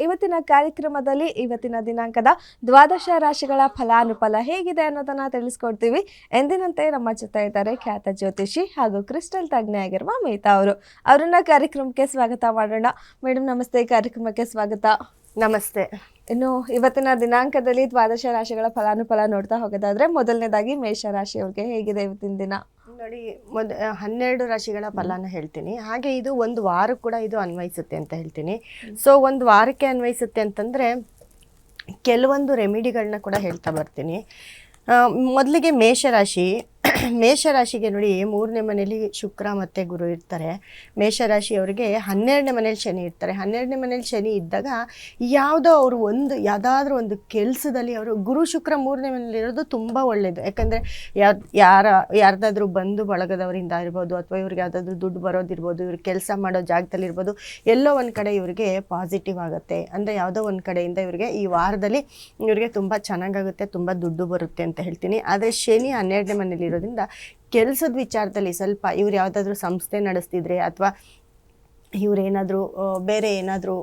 ಇವತ್ತಿನ ಕಾರ್ಯಕ್ರಮದಲ್ಲಿ ಇವತ್ತಿನ ದಿನಾಂಕದ ದ್ವಾದಶ ರಾಶಿಗಳ ಫಲಾನುಫಲ ಹೇಗಿದೆ ಅನ್ನೋದನ್ನ ತಿಳಿಸ್ಕೊಡ್ತೀವಿ. ಎಂದಿನಂತೆ ನಮ್ಮ ಜೊತೆ ಇದ್ದಾರೆ ಖ್ಯಾತ ಜ್ಯೋತಿಷಿ ಹಾಗೂ ಕ್ರಿಸ್ಟಲ್ ತಜ್ಞೆ ಆಗಿರುವ ಮೇತಾ ಅವರು. ಅವರನ್ನ ಕಾರ್ಯಕ್ರಮಕ್ಕೆ ಸ್ವಾಗತ ಮಾಡೋಣ. ಮೇಡಮ್ ನಮಸ್ತೆ. ಕಾರ್ಯಕ್ರಮಕ್ಕೆ ಸ್ವಾಗತ. ನಮಸ್ತೆ. ಇನ್ನು ಇವತ್ತಿನ ದಿನಾಂಕದಲ್ಲಿ ದ್ವಾದಶ ರಾಶಿಗಳ ಫಲಾನುಫಲ ನೋಡ್ತಾ ಹೋಗೋದಾದ್ರೆ ಮೊದಲನೇದಾಗಿ ಮೇಷ ರಾಶಿಯವ್ರಿಗೆ ಹೇಗಿದೆ ಇವತ್ತಿನ ದಿನ? ನೋಡಿ ಮೊದ ಹನ್ನೆರಡು ರಾಶಿಗಳ ಫಲನ ಹೇಳ್ತೀನಿ. ಹಾಗೆ ಇದು ಒಂದು ವಾರ ಕೂಡ ಇದು ಅನ್ವಯಿಸುತ್ತೆ ಅಂತ ಹೇಳ್ತೀನಿ. ಸೊ ಒಂದು ವಾರಕ್ಕೆ ಅನ್ವಯಿಸುತ್ತೆ ಅಂತಂದರೆ ಕೆಲವೊಂದು ರೆಮಿಡಿಗಳನ್ನ ಕೂಡ ಹೇಳ್ತಾ ಬರ್ತೀನಿ. ಮೊದಲಿಗೆ ಮೇಷರಾಶಿ ಮೇಷರಾಶಿಗೆ ನೋಡಿ, ಮೂರನೇ ಮನೇಲಿ ಶುಕ್ರ ಮತ್ತು ಗುರು ಇರ್ತಾರೆ. ಮೇಷರಾಶಿಯವರಿಗೆ ಹನ್ನೆರಡನೇ ಮನೇಲಿ ಶನಿ ಇರ್ತಾರೆ. ಹನ್ನೆರಡನೇ ಮನೇಲಿ ಶನಿ ಇದ್ದಾಗ ಯಾವುದೋ ಅವರು ಒಂದು, ಯಾವುದಾದ್ರೂ ಒಂದು ಕೆಲಸದಲ್ಲಿ ಅವರು ಗುರು ಶುಕ್ರ ಮೂರನೇ ಮನೇಲಿ ಇರೋದು ತುಂಬ ಒಳ್ಳೆಯದು ಯಾಕಂದರೆ ಯಾರ್, ಯಾರ, ಯಾರ್ದಾದ್ರೂ ಬಂಧು ಬಳಗದವರಿಂದ ಇರ್ಬೋದು, ಅಥವಾ ಇವ್ರಿಗೆ ಯಾವುದಾದ್ರೂ ದುಡ್ಡು ಬರೋದಿರ್ಬೋದು ಇವ್ರಿಗೆ ಕೆಲಸ ಮಾಡೋ ಜಾಗದಲ್ಲಿ ಇರ್ಬೋದು, ಎಲ್ಲೋ ಒಂದು ಕಡೆ ಇವರಿಗೆ ಪಾಸಿಟಿವ್ ಆಗುತ್ತೆ. ಅಂದರೆ ಯಾವುದೋ ಒಂದು ಕಡೆಯಿಂದ ಇವರಿಗೆ ಈ ವಾರದಲ್ಲಿ ಇವರಿಗೆ ತುಂಬ ಚೆನ್ನಾಗಾಗುತ್ತೆ ತುಂಬ ದುಡ್ಡು ಬರುತ್ತೆ ಅಂತ ಹೇಳ್ತೀನಿ. ಆದರೆ ಶನಿ ಹನ್ನೆರಡನೇ ಮನೇಲಿ ಇರೋದ್ರಿಂದ ಕೆಲಸದ ವಿಚಾರದಲ್ಲಿ ಸ್ವಲ್ಪ ಇವ್ರು ಯಾವುದಾದ್ರೂ ಸಂಸ್ಥೆ ನಡೆಸ್ತಿದ್ರೆ ಅಥವಾ ಇವರೇನಾದರೂ ಬೇರೆ ಏನಾದರೂ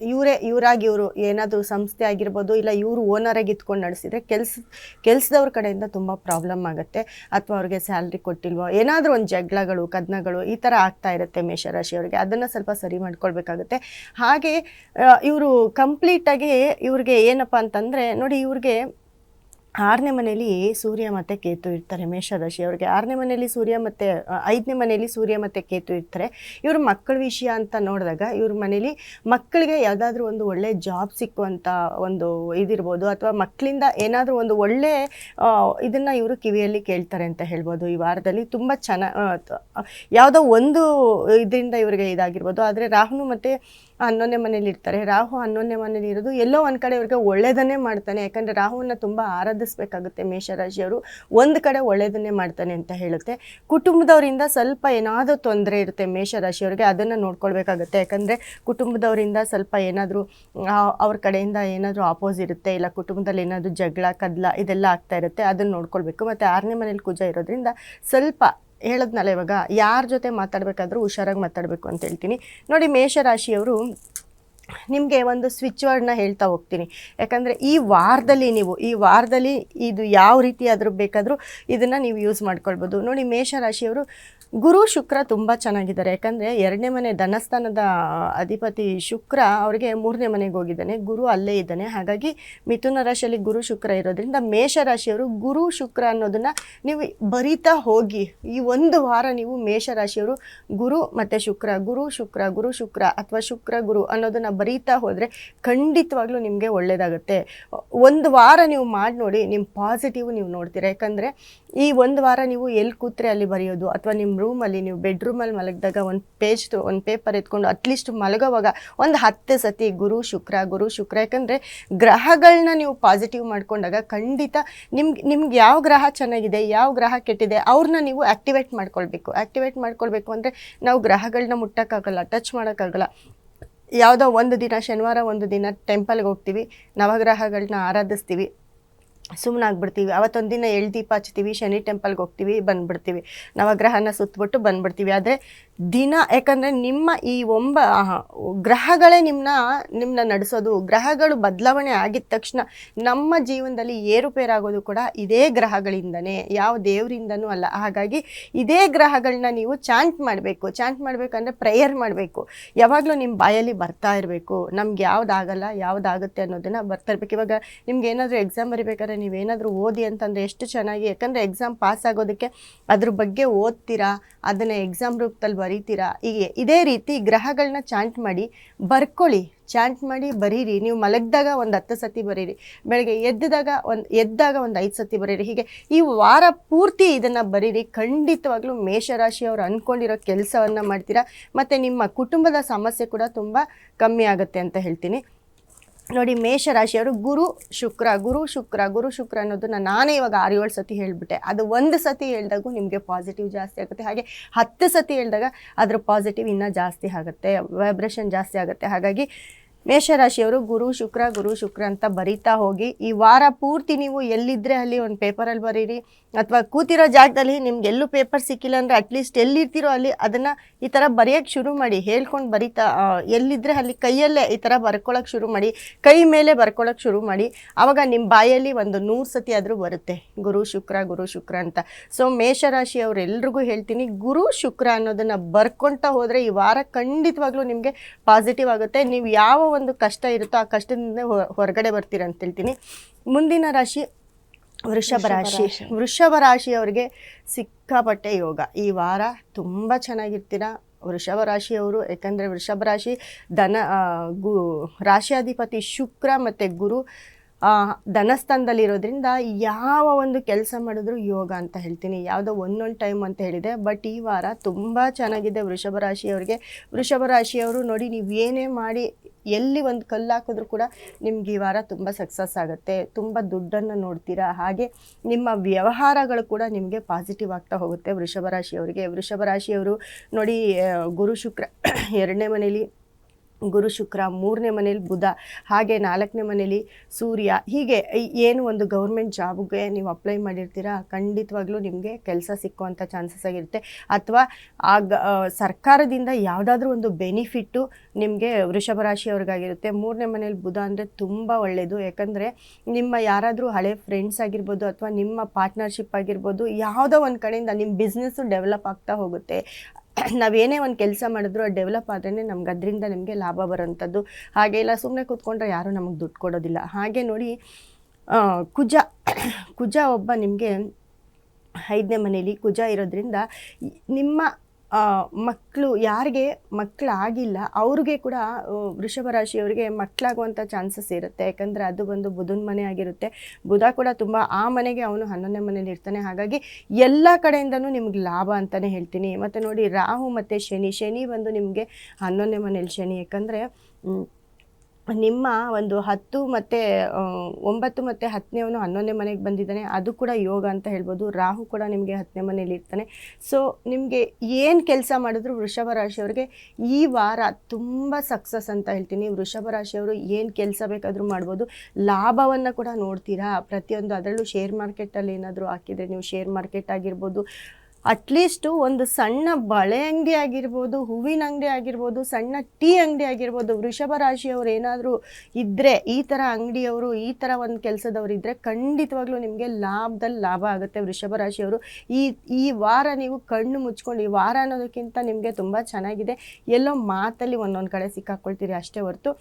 ಇವರೇ, ಇವರಾಗಿ ಇವರು ಏನಾದರೂ ಸಂಸ್ಥೆ ಆಗಿರ್ಬೋದು ಇಲ್ಲ ಇವರು ಓನರಾಗಿ ಇತ್ಕೊಂಡು ನಡೆಸಿದ್ರೆ ಕೆಲಸ, ಕೆಲಸದವ್ರ ಕಡೆಯಿಂದ ತುಂಬ ಪ್ರಾಬ್ಲಮ್ ಆಗುತ್ತೆ. ಅಥವಾ ಅವ್ರಿಗೆ ಸ್ಯಾಲ್ರಿ ಕೊಟ್ಟಿಲ್ವೋ, ಏನಾದರೂ ಒಂದು ಜಗಳಗಳು, ಕದನಗಳು ಈ ಥರ ಆಗ್ತಾ ಇರುತ್ತೆ ಮೇಷರಾಶಿಯವರಿಗೆ. ಅದನ್ನು ಸ್ವಲ್ಪ ಸರಿ ಮಾಡ್ಕೊಳ್ಬೇಕಾಗುತ್ತೆ. ಹಾಗೆ ಇವರು ಕಂಪ್ಲೀಟಾಗಿ ಇವ್ರಿಗೆ ಏನಪ್ಪ ಅಂತಂದರೆ, ನೋಡಿ ಇವ್ರಿಗೆ ಆರನೇ ಮನೆಯಲ್ಲಿ ಸೂರ್ಯ ಮತ್ತು ಕೇತು ಇರ್ತಾರೆ, ಮೇಷರಾಶಿ. ಅವ್ರಿಗೆ ಆರನೇ ಮನೆಯಲ್ಲಿ ಸೂರ್ಯ ಮತ್ತು ಐದನೇ ಮನೆಯಲ್ಲಿ ಸೂರ್ಯ ಮತ್ತು ಕೇತು ಇರ್ತಾರೆ. ಇವ್ರ ಮಕ್ಕಳ ವಿಷಯ ಅಂತ ನೋಡಿದಾಗ ಇವ್ರ ಮನೇಲಿ ಮಕ್ಕಳಿಗೆ ಯಾವುದಾದ್ರೂ ಒಂದು ಒಳ್ಳೆ ಜಾಬ್ ಸಿಕ್ಕುವಂಥ ಒಂದು ಇದಿರ್ಬೋದು, ಅಥವಾ ಮಕ್ಕಳಿಂದ ಏನಾದರೂ ಒಂದು ಒಳ್ಳೆ ಇದನ್ನು ಇವರು ಕಿವಿಯಲ್ಲಿ ಕೇಳ್ತಾರೆ ಅಂತ ಹೇಳ್ಬೋದು. ಈ ವಾರದಲ್ಲಿ ತುಂಬ ಚೆನ್ನಾಗಿ ಯಾವುದೋ ಒಂದು ಇದರಿಂದ ಇವರಿಗೆ ಇದಾಗಿರ್ಬೋದು. ಆದರೆ ರಾಹುನು ಮತ್ತು ಹನ್ನೊಂದನೇ ಮನೇಲಿ ಇರ್ತಾರೆ. ರಾಹು ಹನ್ನೊಂದನೇ ಮನೇಲಿ ಇರೋದು ಎಲ್ಲೋ ಒಂದು ಕಡೆ ಇವ್ರಿಗೆ ಒಳ್ಳೇದನ್ನೇ ಮಾಡ್ತಾನೆ. ಯಾಕಂದರೆ ರಾಹುವನ್ನು ತುಂಬ ಆರಾಧಿಸ್ಬೇಕಾಗುತ್ತೆ ಮೇಷರಾಶಿಯವರು. ಒಂದು ಕಡೆ ಒಳ್ಳೇದನ್ನೇ ಮಾಡ್ತಾನೆ ಅಂತ ಹೇಳುತ್ತೆ. ಕುಟುಂಬದವರಿಂದ ಸ್ವಲ್ಪ ಏನಾದರೂ ತೊಂದರೆ ಇರುತ್ತೆ ಮೇಷರಾಶಿಯವರಿಗೆ, ಅದನ್ನು ನೋಡ್ಕೊಳ್ಬೇಕಾಗುತ್ತೆ. ಯಾಕಂದರೆ ಕುಟುಂಬದವರಿಂದ ಸ್ವಲ್ಪ ಏನಾದರೂ ಅವ್ರ ಕಡೆಯಿಂದ ಏನಾದರೂ ಆಪೋಸ್ ಇರುತ್ತೆ, ಇಲ್ಲ ಕುಟುಂಬದಲ್ಲಿ ಏನಾದರೂ ಜಗಳ, ಕದಲ ಇದೆಲ್ಲ ಆಗ್ತಾ ಇರುತ್ತೆ, ಅದನ್ನು ನೋಡ್ಕೊಳ್ಬೇಕು. ಮತ್ತು ಆರನೇ ಮನೇಲಿ ಕುಜ ಇರೋದ್ರಿಂದ ಸ್ವಲ್ಪ ಹೇಳಿದ್ನಲ್ಲ ಇವಾಗ, ಯಾರ ಜೊತೆ ಮಾತಾಡಬೇಕಾದ್ರೂ ಹುಷಾರಾಗಿ ಮಾತಾಡಬೇಕು ಅಂತ ಹೇಳ್ತೀನಿ. ನೋಡಿ ಮೇಷರಾಶಿಯವರು ನಿಮಗೆ ಒಂದು ಸ್ವಿಚ್ ವರ್ಡ್ನ ಹೇಳ್ತಾ ಹೋಗ್ತೀನಿ. ಯಾಕಂದರೆ ಈ ವಾರದಲ್ಲಿ ನೀವು, ಈ ವಾರದಲ್ಲಿ ಇದು ಯಾವ ರೀತಿ ಆದರೂ ಬೇಕಾದರೂ ಇದನ್ನು ನೀವು ಯೂಸ್ ಮಾಡ್ಕೊಳ್ಬೋದು. ನೋಡಿ, ಮೇಷರಾಶಿಯವರು ಗುರು ಶುಕ್ರ ತುಂಬ ಚೆನ್ನಾಗಿದ್ದಾರೆ. ಯಾಕಂದರೆ ಎರಡನೇ ಮನೆ ಧನಸ್ಥಾನದ ಅಧಿಪತಿ ಶುಕ್ರ ಅವರಿಗೆ ಮೂರನೇ ಮನೆಗೆ ಹೋಗಿದ್ದಾನೆ. ಗುರು ಅಲ್ಲೇ ಇದ್ದಾನೆ. ಹಾಗಾಗಿ ಮಿಥುನ ರಾಶಿಯಲ್ಲಿ ಗುರು ಶುಕ್ರ ಇರೋದ್ರಿಂದ ಮೇಷರಾಶಿಯವರು ಗುರು ಶುಕ್ರ ಅನ್ನೋದನ್ನು ನೀವು ಬರಿತಾ ಹೋಗಿ, ಈ ಒಂದು ವಾರ ನೀವು ಮೇಷರಾಶಿಯವರು ಗುರು ಮತ್ತು ಶುಕ್ರ, ಗುರು ಶುಕ್ರ ಗುರು ಶುಕ್ರ ಅಥವಾ ಶುಕ್ರ ಗುರು ಅನ್ನೋದನ್ನು ಬರೀತಾ ಹೋದರೆ ಖಂಡಿತವಾಗ್ಲೂ ನಿಮಗೆ ಒಳ್ಳೆಯದಾಗುತ್ತೆ ಒಂದು ವಾರ ನೀವು ಮಾಡಿ ನೋಡಿ ನಿಮ್ಮ ಪಾಸಿಟಿವ್ ನೀವು ನೋಡ್ತೀರಾ? ಯಾಕಂದರೆ ಈ ಒಂದು ವಾರ ನೀವು ಎಲ್ಲಿ ಕೂತ್ರೆ ಅಲ್ಲಿ ಬರೆಯೋದು, ಅಥವಾ ನಿಮ್ಮ ರೂಮಲ್ಲಿ ನೀವು ಬೆಡ್ರೂಮಲ್ಲಿ ಮಲಗಿದಾಗ ಒಂದು ಪೇಜ್ ಒಂದು ಪೇಪರ್ ಎತ್ಕೊಂಡು ಅಟ್ಲೀಸ್ಟ್ ಮಲಗೋವಾಗ ಒಂದು ಹತ್ತು ಸತಿ ಗುರು ಶುಕ್ರ ಗುರು ಶುಕ್ರ. ಯಾಕಂದರೆ ಗ್ರಹಗಳನ್ನ ನೀವು ಪಾಸಿಟಿವ್ ಮಾಡ್ಕೊಂಡಾಗ ಖಂಡಿತ ನಿಮ್ಗೆ ನಿಮ್ಗೆ ಯಾವ ಗ್ರಹ ಚೆನ್ನಾಗಿದೆ, ಯಾವ ಗ್ರಹ ಕೆಟ್ಟಿದೆ ಅವ್ರನ್ನ ನೀವು ಆ್ಯಕ್ಟಿವೇಟ್ ಮಾಡ್ಕೊಳ್ಬೇಕು. ಆ್ಯಕ್ಟಿವೇಟ್ ಮಾಡ್ಕೊಳ್ಬೇಕು ಅಂದರೆ ನಾವು ಗ್ರಹಗಳನ್ನ ಮುಟ್ಟೋಕ್ಕಾಗಲ್ಲ ಟಚ್ ಮಾಡೋಕ್ಕಾಗಲ್ಲ. ಯಾವುದೋ ಒಂದು ದಿನ ಶನಿವಾರ ಒಂದು ದಿನ ಟೆಂಪಲ್ಗೆ ಹೋಗ್ತೀವಿ ನವಗ್ರಹಗಳನ್ನ ಆರಾಧಿಸ್ತೀವಿ. ಸುಮ್ಮನೆ ಆಗ್ಬಿಡ್ತೀವಿ ಅವತ್ತೊಂದು ದಿನ ಎಳ್ ದೀಪ ಹಚ್ತೀವಿ ಶನಿ ಟೆಂಪಲ್ಗೆ ಹೋಗ್ತೀವಿ, ಬಂದ್ಬಿಡ್ತೀವಿ. ನವಗ್ರಹನ ಸುತ್ತಬಿಟ್ಟು ಬಂದ್ಬಿಡ್ತೀವಿ. ಆದರೆ ದಿನ, ಯಾಕಂದರೆ ನಿಮ್ಮ ಈ ಒಂಬ ಗ್ರಹಗಳೇ ನಿಮ್ಮನ್ನ ನಿಮ್ಮನ್ನ ನಡೆಸೋದು. ಗ್ರಹಗಳು ಬದಲಾವಣೆ ಆಗಿದ ತಕ್ಷಣ ನಮ್ಮ ಜೀವನದಲ್ಲಿ ಏರುಪೇರಾಗೋದು ಕೂಡ ಇದೇ ಗ್ರಹಗಳಿಂದನೇ. ಯಾವ ದೇವರಿಂದನೂ ಅಲ್ಲ. ಹಾಗಾಗಿ ಇದೇ ಗ್ರಹಗಳನ್ನ ನೀವು ಚಾಂಟ್ ಮಾಡಬೇಕು. ಚಾಂಟ್ ಮಾಡಬೇಕಂದ್ರೆ ಪ್ರೇಯರ್ ಮಾಡಬೇಕು. ಯಾವಾಗಲೂ ನಿಮ್ಮ ಬಾಯಲ್ಲಿ ಬರ್ತಾ ಇರಬೇಕು. ನಮ್ಗೆ ಯಾವುದಾಗಲ್ಲ ಯಾವುದಾಗುತ್ತೆ ಅನ್ನೋದನ್ನು ಬರ್ತಾ ಇರ್ಬೇಕು. ಇವಾಗ ನಿಮ್ಗೆ ಏನಾದರೂ ಎಕ್ಸಾಮ್ ಬರಿಬೇಕಾದ್ರೆ ನೀವೇನಾದರೂ ಓದಿ ಅಂತಂದರೆ ಎಷ್ಟು ಚೆನ್ನಾಗಿ, ಯಾಕಂದರೆ ಎಕ್ಸಾಮ್ ಪಾಸ್ ಆಗೋದಕ್ಕೆ ಅದ್ರ ಬಗ್ಗೆ ಓದ್ತೀರಾ, ಅದನ್ನು ಎಕ್ಸಾಮ್ ರೂಪದಲ್ಲಿ ಬರೀತೀರಾ, ಹೀಗೆ ಇದೇ ರೀತಿ ಗ್ರಹಗಳನ್ನ ಚಾಂಟ್ ಮಾಡಿ ಬರ್ಕೊಳ್ಳಿ ಚಾಂಟ್ ಮಾಡಿ ಬರೀರಿ, ನೀವು ಮಲಗಿದಾಗ ಒಂದು ಹತ್ತು ಸತಿ ಬರೀರಿ, ಬೆಳಗ್ಗೆ ಎದ್ದಾಗ ಒಂದು ಎದ್ದಾಗ ಒಂದು ಐದು ಸತಿ ಬರೀರಿ, ಹೀಗೆ ಈ ವಾರ ಪೂರ್ತಿ ಇದನ್ನು ಬರೀರಿ, ಖಂಡಿತವಾಗ್ಲೂ ಮೇಷರಾಶಿಯವರು ಅಂದ್ಕೊಂಡಿರೋ ಕೆಲಸವನ್ನು ಮಾಡ್ತೀರಾ, ಮತ್ತು ನಿಮ್ಮ ಕುಟುಂಬದ ಸಮಸ್ಯೆ ಕೂಡ ತುಂಬ ಕಮ್ಮಿ ಆಗುತ್ತೆ ಅಂತ ಹೇಳ್ತೀನಿ. ನೋಡಿ, ಮೇಷರಾಶಿಯವರು ಗುರು ಶುಕ್ರ ಗುರು ಶುಕ್ರ ಗುರು ಶುಕ್ರ ಅನ್ನೋದನ್ನ ನಾನೇ ಇವಾಗ ಆರು ಏಳು ಸತಿ ಹೇಳಿಬಿಟ್ಟೆ. ಅದು ಒಂದು ಸತಿ ಹೇಳಿದಾಗೂ ನಿಮಗೆ ಪಾಸಿಟಿವ್ ಜಾಸ್ತಿ ಆಗುತ್ತೆ. ಹಾಗೆ ಹತ್ತು ಸತಿ ಹೇಳಿದಾಗ ಅದ್ರ ಪಾಸಿಟಿವ್ ಇನ್ನೂ ಜಾಸ್ತಿ ಆಗುತ್ತೆ ವೈಬ್ರೇಷನ್ ಜಾಸ್ತಿ ಆಗುತ್ತೆ. ಹಾಗಾಗಿ ಮೇಷರಾಶಿಯವರು ಗುರು, ಶುಕ್ರ ಗುರು, ಶುಕ್ರ ಅಂತ ಬರಿತಾ ಹೋಗಿ, ಈ ವಾರ ಪೂರ್ತಿ ನೀವು ಎಲ್ಲಿದ್ದರೆ ಅಲ್ಲಿ ಒಂದು ಪೇಪರಲ್ಲಿ ಬರೀರಿ, ಅಥವಾ ಕೂತಿರೋ ಜಾಗದಲ್ಲಿ ನಿಮ್ಗೆ ಎಲ್ಲೂ ಪೇಪರ್ ಸಿಕ್ಕಿಲ್ಲ ಅಂದರೆ ಅಟ್ಲೀಸ್ಟ್ ಎಲ್ಲಿರ್ತೀರೋ ಅಲ್ಲಿ ಅದನ್ನು ಈ ಥರ ಬರೆಯೋಕ್ಕೆ ಶುರು ಮಾಡಿ, ಹೇಳ್ಕೊಂಡು ಬರಿತಾ ಎಲ್ಲಿದ್ದರೆ ಅಲ್ಲಿ ಕೈಯಲ್ಲೇ ಈ ಥರ ಬರ್ಕೊಳ್ಳೋಕೆ ಶುರು ಮಾಡಿ, ಕೈ ಮೇಲೆ ಬರ್ಕೊಳ್ಳೋಕೆ ಶುರು ಮಾಡಿ ಆವಾಗ ನಿಮ್ಮ ಬಾಯಲ್ಲಿ ಒಂದು ನೂರು ಸತಿ ಆದರೂ ಬರುತ್ತೆ, ಗುರು, ಶುಕ್ರ ಗುರು, ಶುಕ್ರ ಅಂತ. ಸೊ ಮೇಷರಾಶಿಯವರೆಲ್ರಿಗೂ ಹೇಳ್ತೀನಿ, ಗುರು, ಶುಕ್ರ ಅನ್ನೋದನ್ನು ಬರ್ಕೊತಾ ಹೋದರೆ ಈ ವಾರ ಖಂಡಿತವಾಗ್ಲೂ ನಿಮಗೆ ಪಾಸಿಟಿವ್ ಆಗುತ್ತೆ, ನೀವು ಯಾವ ಒಂದು ಕಷ್ಟ ಇರುತ್ತೋ ಆ ಕಷ್ಟದಿಂದ ಹೊರಗಡೆ ಬರ್ತೀರ ಅಂತ ಹೇಳ್ತೀನಿ. ಮುಂದಿನ ರಾಶಿ ವೃಷಭ ರಾಶಿ. ವೃಷಭ ರಾಶಿಯವರಿಗೆ ಸಿಕ್ಕಾಪಟ್ಟೆ ಯೋಗ. ಈ ವಾರ ತುಂಬ ಚೆನ್ನಾಗಿರ್ತೀರ. ವೃಷಭ ರಾಶಿಯವರು ಯಾಕಂದರೆ ವೃಷಭ ರಾಶಿ ಧನ ಗು ರಾಶಿಯಾಧಿಪತಿ ಶುಕ್ರ ಮತ್ತು ಗುರು ಧನಸ್ಥಾನದಲ್ಲಿರೋದ್ರಿಂದ ಯಾವ ಒಂದು ಕೆಲಸ ಮಾಡಿದ್ರು ಯೋಗ ಅಂತ ಹೇಳ್ತೀನಿ. ಯಾವುದೋ ಒಂದೊಂದು ಟೈಮ್ ಅಂತ ಹೇಳಿದೆ. ಬಟ್ ಈ ವಾರ ತುಂಬ ಚೆನ್ನಾಗಿದೆ ವೃಷಭ ರಾಶಿಯವರಿಗೆ. ವೃಷಭ ರಾಶಿಯವರು ನೋಡಿ ನೀವು ಏನೇ ಮಾಡಿ ಎಲ್ಲಿ ಒಂದು ಕಲ್ಲು ಹಾಕಿದ್ರು ಕೂಡ ನಿಮ್ಗೆ ಈ ವಾರ ತುಂಬ ಸಕ್ಸಸ್ ಆಗುತ್ತೆ. ತುಂಬ ದುಡ್ಡನ್ನು ನೋಡ್ತೀರಾ? ಹಾಗೆ ನಿಮ್ಮ ವ್ಯವಹಾರಗಳು ಕೂಡ ನಿಮಗೆ ಪಾಸಿಟಿವ್ ಆಗ್ತಾ ಹೋಗುತ್ತೆ ವೃಷಭ ರಾಶಿಯವರಿಗೆ. ವೃಷಭ ರಾಶಿಯವರು ನೋಡಿ ಗುರು ಶುಕ್ರ, ಎರಡನೇ ಮನೇಲಿ ಗುರು ಶುಕ್ರ, ಮೂರನೇ ಮನೇಲಿ ಬುಧ, ಹಾಗೆ ನಾಲ್ಕನೇ ಮನೇಲಿ ಸೂರ್ಯ. ಹೀಗೆ ಏನು ಒಂದು ಗೌರ್ಮೆಂಟ್ ಜಾಬ್ಗೆ ನೀವು ಅಪ್ಲೈ ಮಾಡಿರ್ತೀರಾ, ಖಂಡಿತವಾಗ್ಲೂ ನಿಮಗೆ ಕೆಲಸ ಸಿಕ್ಕುವಂಥ ಚಾನ್ಸಸ್ ಆಗಿರುತ್ತೆ. ಅಥವಾ ಆ, ಸರ್ಕಾರದಿಂದ ಯಾವುದಾದ್ರೂ ಒಂದು ಬೆನಿಫಿಟ್ಟು ನಿಮಗೆ ವೃಷಭ ರಾಶಿಯವ್ರಿಗಾಗಿರುತ್ತೆ ಮೂರನೇ ಮನೇಲಿ ಬುಧ ಅಂದರೆ ತುಂಬ ಒಳ್ಳೆಯದು ಯಾಕಂದರೆ ನಿಮ್ಮ ಯಾರಾದರೂ ಹಳೆ ಫ್ರೆಂಡ್ಸ್ ಆಗಿರ್ಬೋದು ಅಥವಾ ನಿಮ್ಮ ಪಾರ್ಟ್ನರ್ಶಿಪ್ ಆಗಿರ್ಬೋದು, ಯಾವುದೋ ಒಂದು ಕಡೆಯಿಂದ ನಿಮ್ಮ ಬಿಸ್ನೆಸ್ಸು ಡೆವಲಪ್ ಆಗ್ತಾ ಹೋಗುತ್ತೆ. ನಾವೇನೇ ಒಂದು ಕೆಲಸ ಮಾಡಿದ್ರು ಅದು ಡೆವಲಪ್ ಆದ್ರೇ ನಮ್ಗೆ ಅದರಿಂದ ನಿಮಗೆ ಲಾಭ ಬರೋಂಥದ್ದು ಹಾಗೆ ಇಲ್ಲ ಸುಮ್ಮನೆ ಕೂತ್ಕೊಂಡ್ರೆ ಯಾರೂ ನಮಗೆ ದುಡ್ಡು ಕೊಡೋದಿಲ್ಲ. ಹಾಗೆ ನೋಡಿ ಕುಜ ಕುಜ ಒಬ್ಬ ನಿಮಗೆ ಐದನೇ ಮನೇಲಿ ಕುಜ ಇರೋದ್ರಿಂದ, ನಿಮ್ಮ ಮಕ್ಕಳು ಯಾರಿಗೆ ಮಕ್ಕಳಾಗಿಲ್ಲ ಅವ್ರಿಗೆ ಕೂಡ ವೃಷಭ ರಾಶಿಯವರಿಗೆ ಮಕ್ಕಳಾಗುವಂಥ ಚಾನ್ಸಸ್ ಇರುತ್ತೆ. ಯಾಕಂದರೆ ಅದು ಬಂದು ಬುಧನ ಮನೆ ಆಗಿರುತ್ತೆ. ಬುಧ ಕೂಡ ತುಂಬ ಆ ಮನೆಗೆ ಅವನು ಹನ್ನೊಂದನೇ ಮನೇಲಿ ಇರ್ತಾನೆ. ಹಾಗಾಗಿ ಎಲ್ಲ ಕಡೆಯಿಂದನೂ ನಿಮ್ಗೆ ಲಾಭ ಅಂತಲೇ ಹೇಳ್ತೀನಿ. ಮತ್ತು ನೋಡಿ, ರಾಹು ಮತ್ತು ಶನಿ. ಶನಿ ಬಂದು ನಿಮಗೆ ಹನ್ನೊಂದನೇ ಮನೇಲಿ ಶನಿ. ಯಾಕಂದರೆ ನಿಮ್ಮ ಒಂದು ಹತ್ತು ಮತ್ತೆ ಒಂಬತ್ತು ಮತ್ತೆ ಹತ್ತನೇವನು ಹನ್ನೊಂದನೇ ಮನೆಗೆ ಬಂದಿದ್ದಾನೆ. ಅದು ಕೂಡ ಯೋಗ ಅಂತ ಹೇಳ್ಬೋದು. ರಾಹು ಕೂಡ ನಿಮಗೆ ಹತ್ತನೇ ಮನೇಲಿ ಇರ್ತಾನೆ. ಸೊ ನಿಮಗೆ ಏನು ಕೆಲಸ ಮಾಡಿದ್ರು ವೃಷಭ ರಾಶಿಯವ್ರಿಗೆ ಈ ವಾರ ತುಂಬ ಸಕ್ಸಸ್ ಅಂತ ಹೇಳ್ತೀನಿ. ವೃಷಭ ರಾಶಿಯವರು ಏನು ಕೆಲಸ ಬೇಕಾದರೂ ಮಾಡ್ಬೋದು. ಲಾಭವನ್ನು ಕೂಡ ನೋಡ್ತೀರಾ? ಪ್ರತಿಯೊಂದು ಅದರಲ್ಲೂ ಶೇರ್ ಮಾರ್ಕೆಟಲ್ಲಿ ಏನಾದರೂ ಹಾಕಿದರೆ ನೀವು ಶೇರ್ ಮಾರ್ಕೆಟ್ ಆಗಿರ್ಬೋದು. ಅಟ್ಲೀಸ್ಟು ಒಂದು ಸಣ್ಣ ಬಳೆ ಅಂಗಡಿ ಆಗಿರ್ಬೋದು, ಹೂವಿನ ಅಂಗಡಿ ಆಗಿರ್ಬೋದು, ಸಣ್ಣ ಟೀ ಅಂಗಡಿ ಆಗಿರ್ಬೋದು, ವೃಷಭ ರಾಶಿಯವರು ಏನಾದರೂ ಇದ್ದರೆ ಈ ಥರ ಅಂಗಡಿಯವರು, ಈ ಥರ ಒಂದು ಕೆಲಸದವರು ಇದ್ದರೆ ಖಂಡಿತವಾಗ್ಲೂ ನಿಮಗೆ ಲಾಭದಲ್ಲಿ ಲಾಭ ಆಗುತ್ತೆ ವೃಷಭ ರಾಶಿಯವರು. ಈ ಈ ವಾರ ನೀವು ಕಣ್ಣು ಮುಚ್ಕೊಂಡು, ಈ ವಾರ ಅನ್ನೋದಕ್ಕಿಂತ ನಿಮಗೆ ತುಂಬ ಚೆನ್ನಾಗಿದೆ. ಎಲ್ಲೋ ಮಾತಲ್ಲಿ ಒಂದೊಂದು ಕಡೆ ಸಿಕ್ಕಾಕ್ಕೊಳ್ತೀರಿ ಅಷ್ಟೇ ಹೊರತು.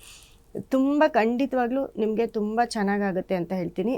ತುಂಬ ಖಂಡಿತವಾಗ್ಲೂ ನಿಮಗೆ ತುಂಬ ಚೆನ್ನಾಗಾಗುತ್ತೆ ಅಂತ ಹೇಳ್ತೀನಿ.